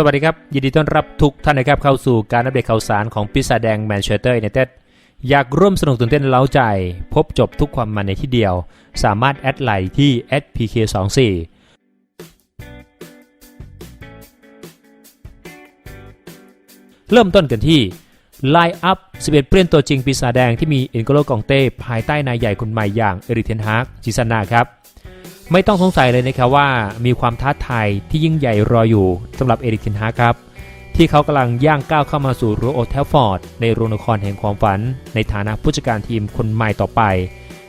สวัสดีครับ ยินดีต้อนรับทุกท่านนะครับเข้าสู่การอัปเดตข่าวสารของปีศาจแดงแมนเชสเตอร์ยูไนเต็ดอยากร่วมสนุกตื่นเต้นเล้าใจ พบจบทุกความมันในที่เดียว สามารถแอดไลน์ที่ @pk24 เริ่มต้นกันที่ไลน์อัพ 11 เปลี่ยนตัวจริงปีศาจแดงที่มีเอ็นโกโลกองเต้ภายใต้นายใหญ่คนใหม่อย่างเอริกเทนฮากซีซันนาครับ ไม่ต้องสงสัยเลยนะครับว่ามีความท้าทายที่ยิ่งใหญ่รออยู่สำหรับเอริกเทนฮากครับ ที่เขากำลังย่างก้าวเข้ามาสู่รั้วโอลด์แทฟฟอร์ดในโรงละครแห่งความฝัน ในฐานะผู้จัดการทีมคนใหม่ต่อไป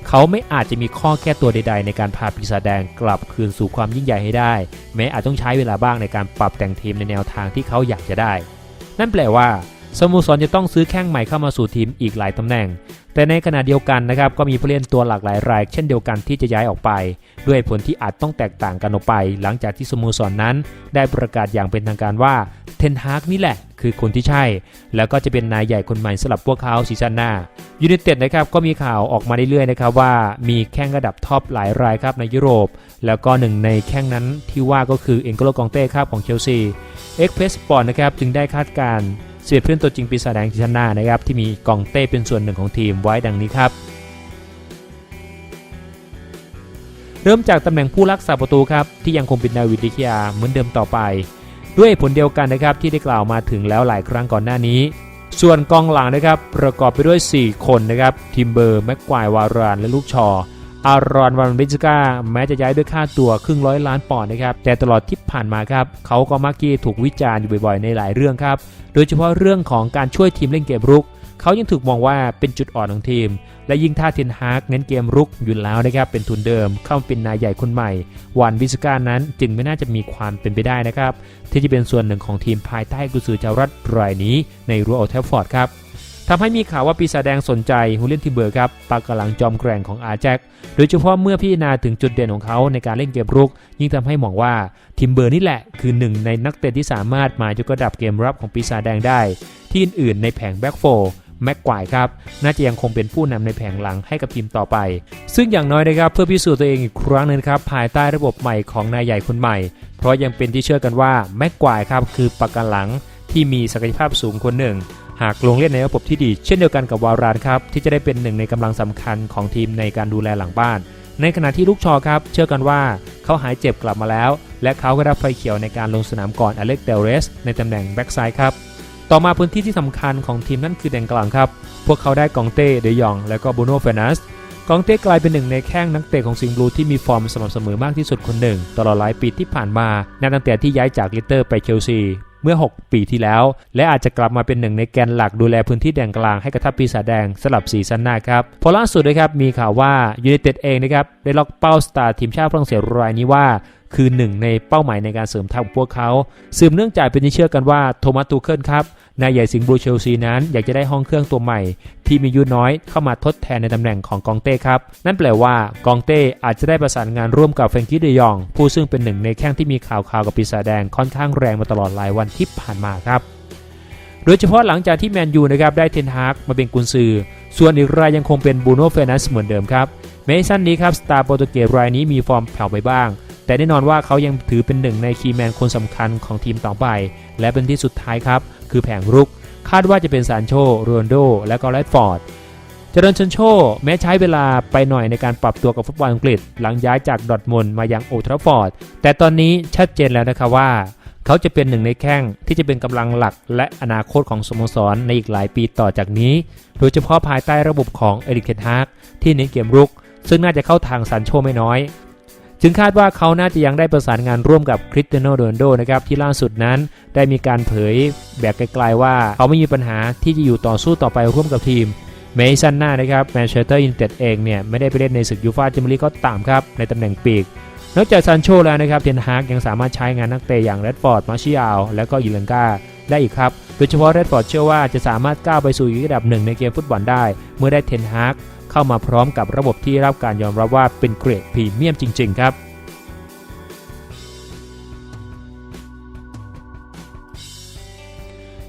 เขาไม่อาจจะมีข้อแก้ตัวใด ๆ ในการพาปีศาจแดงกลับคืนสู่ความยิ่งใหญ่ให้ได้ แม้อาจต้องใช้เวลาบ้างในการปรับแต่งทีมในแนวทางที่เขาอยากจะได้ นั่นแปลว่าสโมสรจะต้องซื้อแข้งใหม่เข้ามาสู่ทีมอีกหลายตำแหน่ง แต่ในขณะเดียวกันนะครับก็มีผู้เล่นตัวหลากหลายราย เช่นเดียวกันที่จะย้ายออกไป ด้วยผลที่อาจต้องแตกต่างกันออกไป หลังจากที่สโมสรนนั้น ได้ประกาศอย่างเป็นทางการว่าเทนฮากนี่แหละคือคนที่ใช่ แล้วก็จะเป็นนายใหญ่คนใหม่สำหรับพวกเขาซีซั่นหน้ายูไนเต็ดนะครับก็มีข่าวออกมาเรื่อยๆนะครับว่ามีแข้งระดับท็อปหลายรายครับในยุโรป แล้วก็หนึ่งในแข้งนั้นที่ว่าก็คือเอ็นโกโลกองเต้ครับของเชลซีเอ็กเพรสปอร์ตนะครับจึงได้คาดการ ณ์เสียเพื่อนตัวจริงปีศาจแดงซีซั่นหน้านะครับที่มีกองเต้เป็นส่วนหนึ่งของทีมไว้ดังนี้ครับ เริ่มจากตำแหน่งผู้รักษาประตูครับที่ยังคงเป็นนาวิดดิคยาเหมือนเดิมต่อไป ด้วยผลเดียวกันนะครับที่ได้กล่าวมาถึงแล้วหลายครั้งก่อนหน้านี้ ส่วนกองหลังนะครับประกอบไปด้วย 4 คนนะครับทิมเบอร์แม็กควายวารานและลูกชอ อารอนวันบิสกาแม้จะย้ายด้วยค่าตัวครึ่งร้อยล้านปอนด์นะครับ แต่ตลอดที่ผ่านมาครับ เขาก็มักที่ถูกวิจารณ์อยู่บ่อยๆ ในหลายเรื่องครับ โดยเฉพาะเรื่องของการช่วยทีมเล่นเกมรุก เขายังถูกมองว่าเป็นจุดอ่อนของทีม และยิ่งถ้าเทนฮากเน้นเกมรุกอยู่แล้วนะครับ เป็นทุนเดิม เข้ามาเป็นนายใหญ่คนใหม่วานวิสกานั้นจึงไม่น่าจะมีความเป็นไปได้นะครับ ที่จะเป็นส่วนหนึ่งของทีมภายใต้กุญซือจารัฐรายนี้ในรัวโอลด์แทฟฟอร์ดครับ ทำให้มีข่าวว่าปีศาจแดงสนใจฮูเลียนทิเบอร์ครับปากกำลังจอมแกร่งของอาแจ็คโดยเฉพาะเมื่อพิจารณาถึงจุดเด่นของเขาในการเล่นเกมรุก ยิ่งทำให้มองว่าทิมเบอร์นี่แหละ คือหนึ่งในนักเตะที่สามารถมายกระดับเกมรับของปีศาจแดงได้ ที่อื่นๆในแผงแบ็กโฟแม็กควายครับ น่าจะยังคงเป็นผู้นำในแผงหลังให้กับทีมต่อไป ซึ่งอย่างน้อยนะครับเพื่อพิสูจน์ตัวเองอีกครั้งหนึงครับภายใต้ระบบใหม่ของนายใหญ่คนใหม่ เพราะยังเป็นที่เชื่อกันว่าแม็กควายครับคือปากกันหลังที่มีศักยภาพสูงคนหนึ่ง หากลงเล่นในระบบที่ดี เช่นเดียวกันกับวารานครับที่จะได้เป็นหนึ่งในกำลังสำคัญของทีมในการดูแลหลังบ้าน ในขณะที่ลูกชอครับ เชื่อกันว่าเขาหายเจ็บกลับมาแล้ว และเขาก็รับไฟเขียวในการลงสนามก่อนอเล็กเดลเรส ในตำแหน่งแบ็กซ้ายครับต่อมาพื้นที่ที่สำคัญของทีมนั่นคือแดนกลางครับ พวกเขาได้กองเต้ เดยอง และก็บูโน่เฟนัส กองเต้กลายเป็นหนึ่งในแข้งนักเตะของสิงห์บลูที่มีฟอร์มสม่ำเสมอมากที่สุดคนหนึ่ง ตลอดหลายปีที่ผ่านมานับตั้งแต่ที่ย้ายจากลิเตอร์ไปเชลซี เมื่อ 6 ปีที่แล้ว และอาจจะกลับมาเป็นหนึ่งในแกนหลักดูแลพื้นที่แดนกลางให้กับทัพปีศาจแดงสลับสีซันหน้าครับพอล่าสุดนะครับมีข่าวว่ายูไนเต็ดเองนะครับได้ล็อกเป้าสตาร์ทีมชาติฝรั่งเศสรายนี้ว่าคือหนึ่งในเป้าหมายในการเสริมทัพของพวกเขา สืบเนื่องจากเป็นที่เชื่อกันว่าโทมัสตูเคิลครับ นายใหญ่สิงห์บลูเชลซีนั้นอยากจะได้ห้องเครื่องตัวใหม่ ที่มีอายุน้อยเข้ามาทดแทนในตำแหน่งของกองเต้ครับ นั่นแปลว่ากองเต้อาจจะได้ประสานงานร่วมกับเฟรงกี้เดยอง ผู้ซึ่งเป็นหนึ่งในแข้งที่มีข่าวข่าวกับปีศาจแดงค่อนข้างแรงมาตลอดหลายวันที่ผ่านมาครับโดยเฉพาะหลังจากที่แมนยูนะครับได้เทนฮากมาเป็นกุนซือ ส่วนอีกรายยังคงเป็นบูโน่เฟนัสเหมือนเดิมครับเมสันนี้ครับสตาร์โปรตุเกสรายนี้มีฟอร์มแผ่วไปบ้าง แต่แน่นอนว่าเขายังถือเป็นหนึ่งในคีย์แมนคนสำคัญของทีมต่อไป และเป็นที่สุดท้ายครับ คือแผงรุก คาดว่าจะเป็นซานโชโรนโด และก็แรดฟอร์ดเจริญชนโช แม้ใช้เวลาไปหน่อยในการปรับตัวกับฟุตบอลอังกฤษ หลังย้ายจากดอทมุนมายังโอทราฟอร์ด แต่ตอนนี้ชัดเจนแล้วนะครับว่า เขาจะเป็นหนึ่งในแข้งที่จะเป็นกำลังหลักและอนาคตของสโมสรในอีกหลายปีต่อจากนี้ โดยเฉพาะภายใต้ระบบของเอริกเทนฮากที่เน้นเกมรุก ซึ่งน่าจะเข้าทางซานโชไม่น้อย จึงคาดว่าเขาน่าจะยังได้ประสานงานร่วมกับคริสเตียโนโรนโดนะครับที่ล่าสุดนั้นได้มีการเผยแบบไกลๆว่า เขาไม่มีปัญหาที่จะอยู่ต่อสู้ต่อไปร่วมกับทีมเมสันหน้านะครับแมนเชสเตอร์ยูไนเต็ดเองเนี่ยไม่ได้ไปเล่นในศึกยูฟ่าแชมเปี้ยนลีกก็ตามครับในตำแหน่งปีกนอกจากซานโชแล้วนะครับเทนฮากยังสามารถใช้งานนักเตะอย่างเรดฟอร์ดมาชิอาลและก็อีลังกา ได้อีกครับ โดยเฉพาะเรดฟอร์ดเชื่อว่าจะสามารถก้าวไปสู่อีกระดับหนึ่งในเกมฟุตบอลได้ เมื่อได้เทนฮากเข้ามาพร้อมกับระบบที่รับการยอมรับว่าเป็นเกรดพรีเมียมจริง ๆ ครับ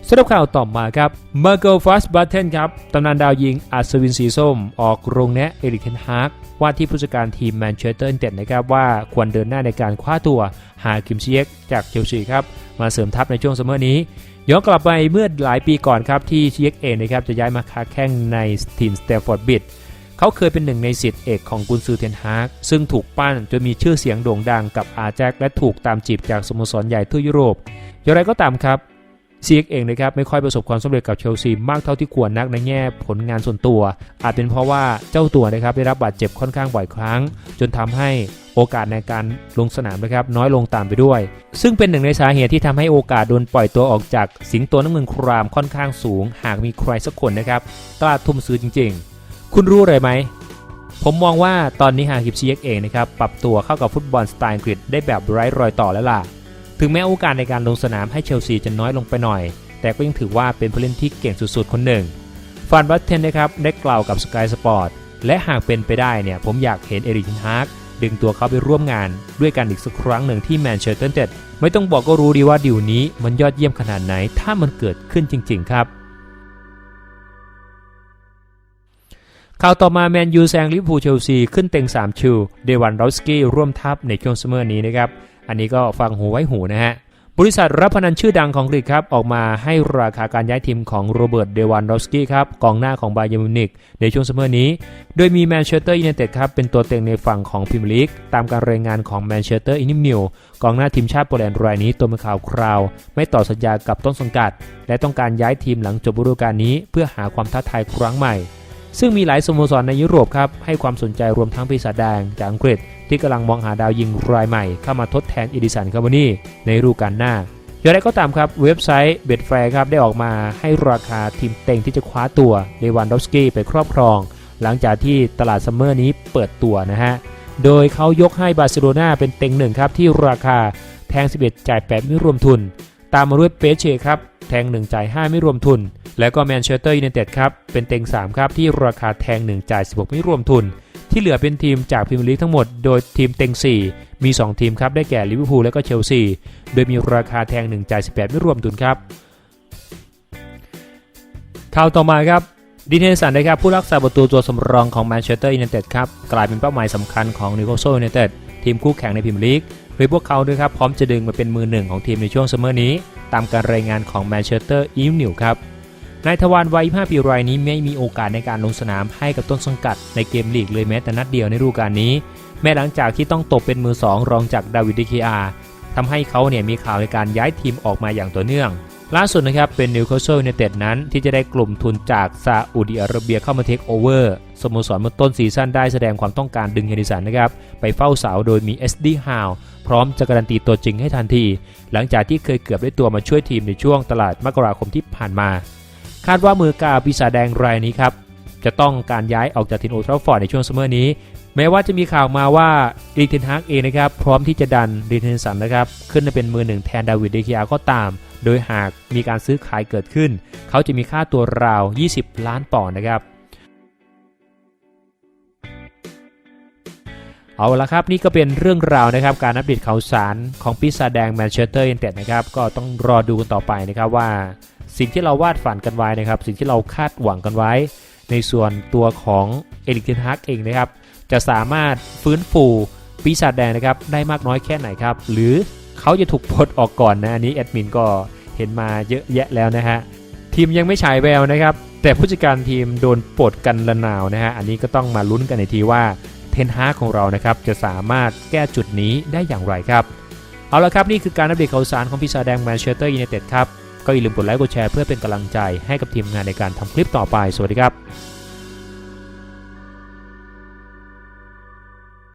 สำหรับข่าวต่อมาครับเมอร์เกลฟัสบัตเทนครับตำนานดาวยิงอัศวินสีส้ม ออกโรงแนะเอริกเทนฮากว่าที่ผู้จัดการทีมแมนเชสเตอร์ยูไนเต็ดนะครับว่าควรเดินหน้าในการคว้าตัวหาคิมเชียกจากเชลซีครับ มาเสริมทัพในช่วงซัมเมอร์นี้ ย้อนกลับไปเมื่อหลายปีก่อนครับที่เชียกเองนะครับจะย้ายมาค้าแข่งในทีมสเตฟอร์ดบิดเขาเคยเป็นหนึ่งในสิทธิเอกของกุนซือเทนฮากซึ่งถูกปั้นจนมีชื่อเสียงโด่งดังกับอาแจ็คและถูกตามจีบจากสโมสรใหญ่ทั่วยุโรป อย่างไรก็ตามครับ ซียกเองนะครับไม่ค่อยประสบความสำเร็จกับเชลซีมากเท่าที่ควรนักในแง่ผลงานส่วนตัว อาจเป็นเพราะว่าเจ้าตัวนะครับได้รับบาดเจ็บค่อนข้างบ่อยครั้ง จนทำให้โอกาสในการลงสนามนะครับน้อยลงตามไปด้วย ซึ่งเป็นหนึ่งในสาเหตุที่ทำให้โอกาสโดนปล่อยตัวออกจากสิงโตน้ำเงินครามค่อนข้างสูง หากมีใครสักคนนะครับกล้าทุ่มซื้อจริง ๆ คุณรู้อะไรไหมผมมองว่าตอนนี้ฮาคิปซีเอ็กเองนะครับปรับตัวเข้ากับฟุตบอลสไตล์อังกฤษได้แบบไร้รอยต่อแล้วล่ะ ถึงแม้โอกาสในการลงสนามให้เชลซีจะน้อยลงไปหน่อย แต่ก็ยังถือว่าเป็นผู้เล่นที่เก่งสุดๆ คนหนึ่งฟานบัตเทนนะครับได้กล่าวกับสกายสปอร์ตและหากเป็นไปได้เนี่ยผมอยากเห็นเอริกเทนฮากดึงตัวเขาไปร่วมงานด้วยกันอีกสักครั้งหนึ่งที่แมนเชสเตอร์ยูไนเต็ดไม่ต้องบอกก็รู้ดีว่าดิวนี้มันยอดเยี่ยมขนาดไหนถ้ามันเกิดขึ้นจริง ๆ ครับข่าวต่อมาแมนยูแซงลิเวอร์พูลเชลซีขึ้นเต็ง 3 ชิว เดวันดอสกี้ร่วมทัพในช่วงซัมเมอร์นี้นะครับ อันนี้ก็ฟังหูไว้หูนะฮะบริษัทรับพนันชื่อดังของอังกฤษครับ ออกมาให้ราคาการย้ายทีมของโรเบิร์ตเดวันดอสกี้ครับกองหน้าของบาเยร์มิวนิกในช่วงซัมเมอร์นี้ โดยมีแมนเชสเตอร์ยูไนเต็ดครับเป็นตัวเต็งในฝั่งของพรีเมียร์ลีกตามการรายงานของแมนเชสเตอร์อินิมิวกองหน้าทีมชาติโปแลนด์รายนี้ตัวเป็นข่าวคราว ไม่ต่อสัญญากับต้นสังกัด และต้องการย้ายทีมหลังจบฤดูกาลนี้ เพื่อหาความท้าทายครั้งใหม่ซึ่งมีหลายสโมสรในยุโรปครับให้ความสนใจรวมทั้งปีศาจแดงจากอังกฤษ ที่กำลังมองหาดาวยิงรายใหม่เข้ามาทดแทนอีดิสันคาร์บอนีในฤดูกาลหน้าอย่างไรก็ตามครับเว็บไซต์เบ็ดแฟร์ครับได้ออกมาให้ราคาทีมเต็งที่จะคว้าตัวเลวันดอฟสกี้ไปครอบครอง หลังจากที่ตลาดซัมเมอร์นี้เปิดตัวนะฮะ โดยเขายกให้บาร์เซโลนาเป็นเต็งหนึ่งครับที่ราคาแทง 11 จ่าย 8 ไม่รวมทุน ตามมาด้วยเปเช่ครับแทง 1 จ่าย 5 ไม่รวมทุน แล้วก็แมนเชสเตอร์ยูไนเต็ดครับเป็นเต็ง 3 ครับที่ราคาแทง 1 จ่าย 16 ไม่รวมทุน ที่เหลือเป็นทีมจากพรีเมียร์ลีกทั้งหมด โดยทีมเต็ง 4 มี 2 ทีมครับได้แก่ลิเวอร์พูลและก็เชลซี โดยมีราคาแทง1จ่าย18 ไม่รวมทุนครับข่าวต่อมาครับดิเทนสันนะครับผู้รักษาประตูตัวสำรองของแมนเชสเตอร์ยูไนเต็ดครับกลายเป็นเป้าหมายสำคัญของนิโคลโซยูไนเต็ดทีมคู่แข่งในพรีเมียร์ลีกโดยพวกเขาด้วยครับพร้อมจะดึงมาเป็นมือหนึ่งของทีมในช่วงซัมเมอร์นี้ ตามการรายงานของแมนเชสเตอร์อีฟนิวครับ นายทวารวัย5ปีรายนี้ไม่มีโอกาสในการลงสนามให้กับต้นสังกัดในเกมลีกเลยแม้แต่นัดเดียวในฤดูกาลนี้ แม้หลังจากที่ต้องตกเป็นมือสองรองจากดาวิดดิเคอาทำให้เขาเนี่ยมีข่าวในการย้ายทีมออกมาอย่างต่อเนื่อง ล่าสุดนะครับเป็นนิวคาสเซิลยูไนเต็ดนั้นที่จะได้กลุ่มทุนจากซาอุดิอาระเบียเข้ามาเทคโอเวอร์สโมสรเมื่อต้นซีซั่นได้แสดงความต้องการดึงเฮนิสันนะครับไปเฝ้าเสาโดยมี SD h o w พร้อมจะการันตีตัวจริงให้ทันที หลังจากที่เคยเกือบได้ตัวมาช่วยทีมในช่วงตลาดมกราคมที่ผ่านมา คาดว่ามือกาปีศาจแดงรายนี้ครับจะต้องการย้ายออกจากทีมโอทราฟอร์ดในช่วงซัมเมอร์นี้ แม้ว่าจะมีข่าวมาว่าดีเทนฮากเองนะครับพร้อมที่จะดันดีเทนสันนะครับขึ้นมาเป็นมือหนึ่งแทนดาวิดเดคิอาก็ตาม โดยหากมีการซื้อขายเกิดขึ้น เขาจะมีค่าตัวราว 20 ล้านปอนด์นะครับ เอาละครับนี่ก็เป็นเรื่องราวนะครับการอัปเดตข่าวสารของปีศาจแดงแมนเชสเตอร์ยูไนเต็ดนะครับก็ต้องรอดูกันต่อไปนะครับว่า สิ่งที่เราวาดฝันกันไว้นะครับ สิ่งที่เราคาดหวังกันไว้ ในส่วนตัวของเอริกเทนฮากเองนะครับ จะสามารถฟื้นฟูปีศาจแดงนะครับได้มากน้อยแค่ไหนครับ หรือเขาจะถูกปลดออกก่อนนะ อันนี้แอดมินก็เห็นมาเยอะแยะแล้วนะฮะ ทีมยังไม่ฉายแววนะครับ แต่ผู้จัดการทีมโดนปลดกันละนาวนะฮะ อันนี้ก็ต้องมาลุ้นกันในทีว่าเทนฮากของเรานะครับจะสามารถแก้จุดนี้ได้อย่างไรครับ เอาละครับนี่คือการอัปเดตข่าวสารของปีศาจแดงแมนเชสเตอร์ยูไนเต็ดครับ ก็อย่าลืมกดไลค์กดแชร์เพื่อเป็นกำลังใจให้กับทีมงานในการทำคลิปต่อไป สวัสดีครับ